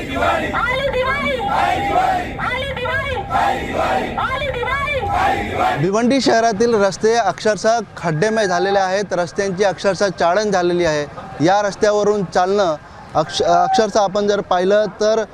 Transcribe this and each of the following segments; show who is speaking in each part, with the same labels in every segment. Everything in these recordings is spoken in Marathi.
Speaker 1: दिवाळी दिवाळी दिवाळी
Speaker 2: भिवंडी शहरातील रस्ते अक्षरशः खड्डेमय झालेले आहेत. रस्त्यांची अक्षरशः चाळण झालेली आहे. या रस्त्यावरून चालणं अक्ष अक्षरशः आपण जर पाहिलं तर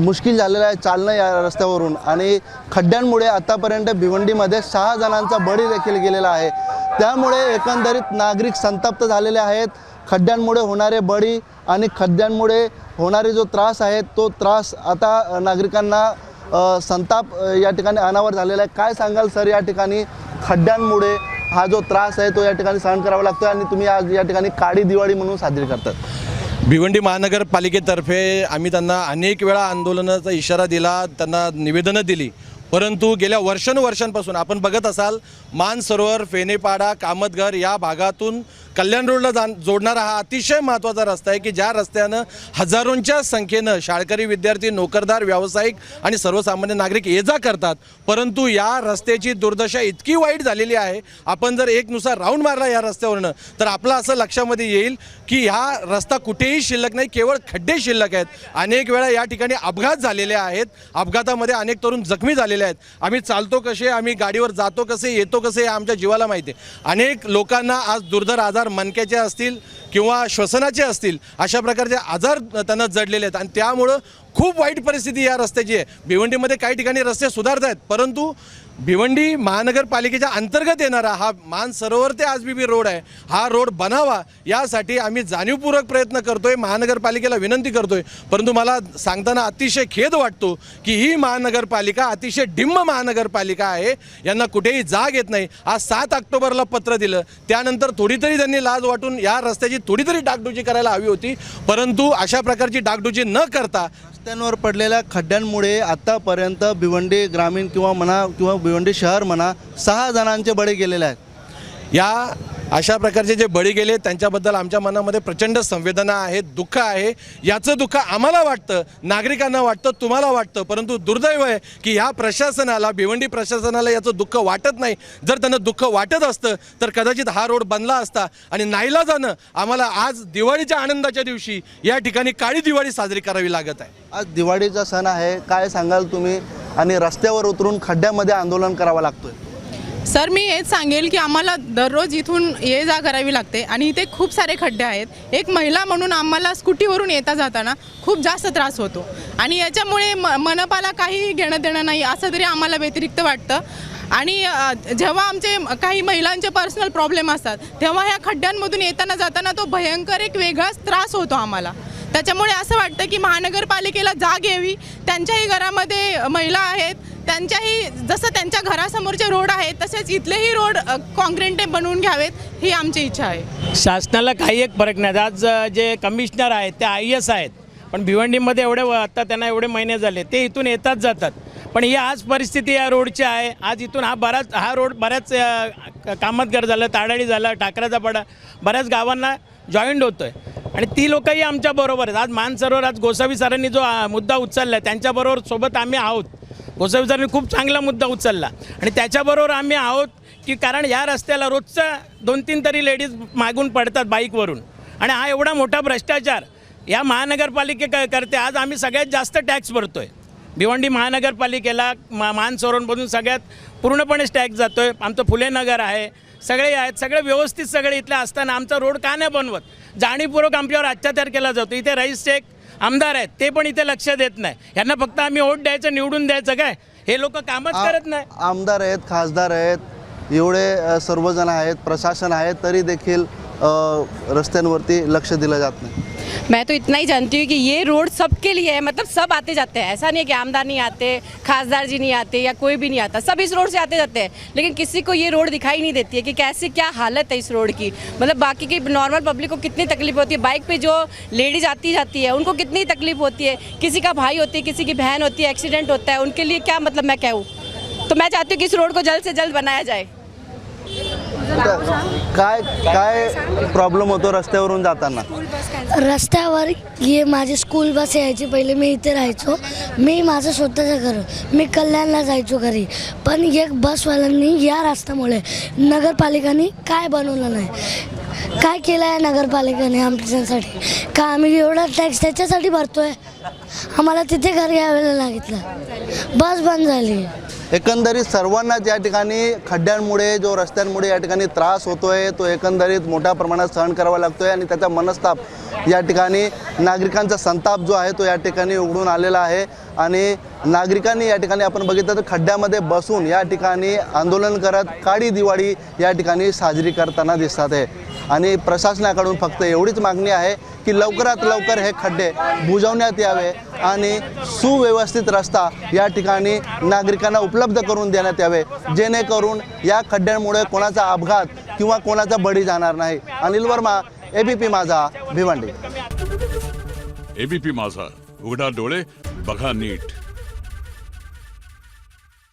Speaker 2: मुश्किल झालेलं आहे चालणं या रस्त्यावरून. आणि खड्ड्यांमुळे आतापर्यंत भिवंडीमध्ये सहा जणांचा बळी देखील गेलेला आहे. त्यामुळे एकंदरीत नागरिक संतप्त झालेले आहेत. खड्ड्यांमुळे होणारे बळी आणि खड्ड्यांमुळे होणारे जो त्रास आहे तो त्रास आता नागरिकांना संताप या ठिकाणी अनावर झालेला आहे. काय सांगाल सर या ठिकाणी? खड्ड्यांमुळे हा जो त्रास आहे तो या ठिकाणी सहन करावा लागतो आणि तुम्ही आज या ठिकाणी काळी दिवाळी म्हणून साजरी करतात.
Speaker 3: भिवंडी महानगरपालिकेतर्फे आम्ही त्यांना अनेक वेळा आंदोलनाचा इशारा दिला त्यांना निवेदनं दिली. परंतु गेल्या वर्षानुवर्षांपासून आपण बघत असाल मानसरोवर फेनेपाडा कामतघर या भागातून कल्याण रोडला जा जोडणारा हा अतिशय महत्त्वाचा रस्ता आहे की ज्या रस्त्यानं हजारोंच्या संख्येनं शाळकरी विद्यार्थी नोकरदार व्यावसायिक आणि सर्वसामान्य नागरिक ये जा करतात. परंतु या रस्त्याची दुर्दशा इतकी वाईट झालेली आहे आपण जर एक नुसार राऊंड मारला या रस्त्यावरनं तर आपलं असं लक्षामध्ये येईल की हा रस्ता कुठेही शिल्लक नाही केवळ खड्डे शिल्लक आहेत. अनेक वेळा या ठिकाणी अपघात झालेले आहेत. अपघातामध्ये अनेक तरुण जखमी झालेले आहेत. आम्ही चालतो कसे आम्ही गाडीवर जातो कसे येतो कसे आमच्या जीवाला माहिती आहे. अनेक लोकांना आज दुर्धर आजार मनक्याचे असतील किंवा श्वसनाचे असतील अशा प्रकारचे आजार त्यांना जडलेले आहेत. आणि त्यामुळं खूप वाईट परिस्थिती या रस्त्याची आहे. भिवंडीमध्ये काही ठिकाणी रस्ते सुधारत आहेत परंतु भिवंडी महानगरपालिकेच्या अंतर्गत येणारा हा मानसरोवर ते आजबीबी रोड आहे. हा रोड बनावा यासाठी आम्ही जाणीवपूर्वक प्रयत्न करतोय महानगरपालिकेला विनंती करतोय. परंतु मला सांगताना अतिशय खेद वाटतो की ही महानगरपालिका अतिशय डिम्म महानगरपालिका आहे. यांना कुठेही जाग येत नाही. आज सात ऑक्टोबरला पत्र दिलं. त्यानंतर थोडी तरी त्यांनी लाज वाटून या रस्त्याची थोडी तरी डागडुजी करायला हवी होती. परंतु अशा प्रकारची डागडुजी न करता
Speaker 2: रस्त्यांवर पडलेल्या खड्ड्यांमुळे आतापर्यंत भिवंडी ग्रामीण किंवा म्हणा किंवा भिवंडी शहर म्हणा सहा जणांचे बळी गेलेले आहेत.
Speaker 3: या अशा प्रकारचे जे बळी गेले त्यांच्याबद्दल आमच्या मनामध्ये प्रचंड संवेदना आहे दुःख आहे. याचं दुःख आम्हाला वाटतं नागरिकांना वाटतं तुम्हाला वाटतं परंतु दुर्दैव आहे की ह्या प्रशासनाला भिवंडी प्रशासनाला याचं दुःख वाटत नाही. जर त्यांना दुःख वाटत असतं तर कदाचित हा रोड बनला असता आणि नाहीला जाणं आम्हाला आज दिवाळीच्या आनंदाच्या दिवशी या ठिकाणी काळी दिवाळी साजरी करावी लागत आहे.
Speaker 2: आज दिवाळीचा सण आहे. काय सांगाल तुम्ही? आणि रस्त्यावर उतरून खड्ड्यामध्ये आंदोलन करावं लागतोय.
Speaker 4: सर मी हेच सांगेल की आम्हाला दररोज इथून ये जा करावी लागते आणि इथे खूप सारे खड्डे आहेत. एक महिला म्हणून आम्हाला स्कूटीवरून येता जाताना खूप जास्त त्रास होतो. आणि याच्यामुळे म मनपाला काही घेणं देणं नाही असं तरी आम्हाला व्यतिरिक्त वाटतं. आणि जेव्हा आमचे काही महिलांचे पर्सनल प्रॉब्लेम असतात तेव्हा ह्या खड्ड्यांमधून येताना जाताना तो भयंकर एक वेगळाच त्रास होतो आम्हाला. त्याच्यामुळे असं वाटतं की महानगरपालिकेला जाग यावी. त्यांच्याही घरामध्ये महिला आहेत. त्यांच्याही जसं त्यांच्या घरासमोरचे रोड आहेत तसेच इथलेही रोड कॉन्क्रिंटे बनवून घ्यावेत ही आमची इच्छा आहे.
Speaker 5: शासनाला काही एक फरक नाही. आज जे कमिशनर आहेत ते आय एस आहेत. पण भिवंडीमध्ये एवढे आत्ता आता त्यांना एवढे महिने झाले ते इथून येतात जातात. पण ही आज परिस्थिती या रोडची आहे. आज इथून हा बराच हा रोड बऱ्याच कामतगार कामतगर झालं ताडाळी झालं टाकराचा पडा बऱ्याच गावांना जॉईंट होतो आहे आणि ती लोकही आमच्याबरोबर आहेत. आज मानसरोवर आज गोसावी सरांनी जो मुद्दा उचलला आहे त्यांच्याबरोबर सोबत आम्ही आहोत. गोसावी खूप चांगला मुद्दा उचलला. आणि त्याच्याबरोबर आम्ही आहोत की कारण या रस्त्याला रोजचा दोन तीन तरी लेडीज मागून पडतात बाईकवरून. आणि हा एवढा मोठा भ्रष्टाचार या महानगरपालिके क- करते. आज आम्ही सगळ्यात जास्त टॅक्स भरतो आहे भिवंडी महानगरपालिकेला मा मानसरोवरमधून सगळ्यात पूर्णपणे टॅक्स जातो आहे आमचं फुले नगर आहे. सगळे आहेत. सगळे व्यवस्थित सगळे इथले असताना आमचा रोड का नाही बनवत? जाणीवपूर्वक आमच्यावर अत्याचार केला जातो. इथे रईस शेख आमदार आहेत ते पण इथे लक्ष देत नाही. यांना फक्त आम्ही वोट द्यायचं निवडून द्यायचं काय? हे लोक कामच करत नाही.
Speaker 2: आमदार आहेत खासदार आहेत एवढे सर्वजण आहेत प्रशासन आहे तरी देखील रस्त्यांवरती लक्ष दिलं जात नाही.
Speaker 6: मैं तो इतना ही जानती हूँ कि ये रोड सबके लिए है मतलब सब आते जाते हैं। ऐसा नहीं है कि आमदार नहीं आते, खासदार जी नहीं आते या कोई भी नहीं आता। सब इस रोड से आते जाते हैं, लेकिन किसी को ये रोड दिखाई नहीं देती है कि कैसे क्या हालत है इस रोड की। मतलब बाकी की नॉर्मल पब्लिक को कितनी तकलीफ़ होती है? बाइक पर जो लेडीज़ आती जाती है, उनको कितनी तकलीफ़ होती है? किसी का भाई होती है, किसी की बहन होती है एक्सीडेंट होता है, उनके लिए क्या मतलब मैं कहूँ? तो मैं चाहती हूँ कि इस रोड को जल्द से जल्द बनाया जाए।
Speaker 2: काय काय प्रॉब्लेम होतो रस्त्यावरून जाताना?
Speaker 7: रस्त्यावर ये माझी स्कूल बस यायची. पहिले मी इथे राहायचो. मी माझं स्वतःचं घर मी कल्याणला जायचो घरी. पण एक बसवाल्यांनी या रस्त्यामुळे नगरपालिकाने काय बनवलं नाही? काय केलं आहे नगरपालिकेने आमच्यासाठी? का आम्ही एवढा टॅक्स त्याच्यासाठी भरतोय? आम्हाला तिथे घर घ्यायला लागितलं बस बंद झाली.
Speaker 2: एकंदरीत सर्वांनाच या ठिकाणी खड्ड्यांमुळे जो रस्त्यांमुळे या ठिकाणी त्रास होतो आहे तो एकंदरीत मोठ्या प्रमाणात सहन करावा लागतो आहे आणि त्याचा मनस्ताप या ठिकाणी नागरिकांचा संताप जो आहे तो या ठिकाणी उघडून आलेला आहे. आणि नागरिकांनी या ठिकाणी आपण बघितलं तर खड्ड्यामध्ये बसून या ठिकाणी आंदोलन करत काळी दिवाळी या ठिकाणी साजरी करताना दिसतात आहे. आणि प्रशासनाकडून फक्त एवढीच मागणी आहे की लवकरात लवकर हे खड्डे बुजवण्यात यावे आणि सुव्यवस्थित रस्ता या ठिकाणी नागरिकांना उपलब्ध करून देण्यात यावे जेणेकरून या खड्ड्यांमुळे कोणाचा अपघात किंवा कोणाचा बळी जाणार नाही. अनिल वर्मा एबीपी माझा भिवंडी.
Speaker 8: एबीपी माझा उघडा डोळे बघा नीट.